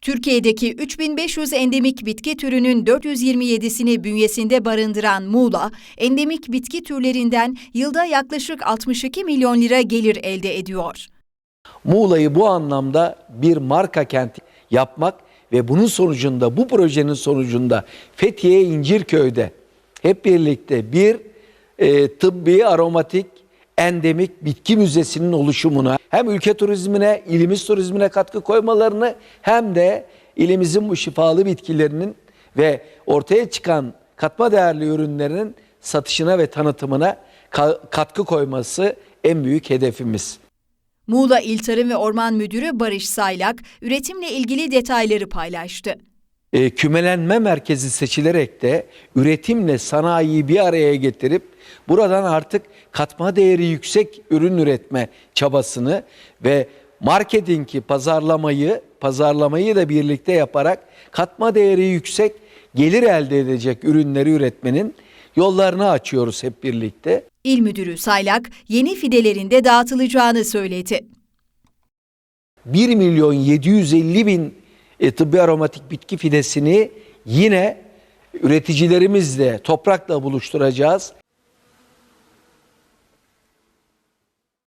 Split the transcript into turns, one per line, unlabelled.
Türkiye'deki 3500 endemik bitki türünün 427'sini bünyesinde barındıran Muğla, endemik bitki türlerinden yılda yaklaşık 62 milyon lira gelir elde ediyor.
Muğla'yı bu anlamda bir marka kent yapmak ve bunun sonucunda bu projenin sonucunda Fethiye İncirköy'de hep birlikte bir e, tıbbi aromatik endemik bitki müzesinin oluşumuna hem ülke turizmine, ilimiz turizmine katkı koymalarını hem de ilimizin bu şifalı bitkilerinin ve ortaya çıkan katma değerli ürünlerinin satışına ve tanıtımına ka- katkı koyması en büyük hedefimiz.
Muğla İl Tarım ve Orman Müdürü Barış Saylak, üretimle ilgili detayları paylaştı.
E, kümelenme merkezi seçilerek de üretimle sanayiyi bir araya getirip buradan artık katma değeri yüksek ürün üretme çabasını ve marketingi, pazarlamayı, pazarlamayı da birlikte yaparak katma değeri yüksek gelir elde edecek ürünleri üretmenin yollarını açıyoruz hep birlikte.
İl Müdürü Saylak, yeni fidelerin de dağıtılacağını söyledi.
1 milyon 750 bin e, tıbbi aromatik bitki fidesini yine üreticilerimizle toprakla buluşturacağız.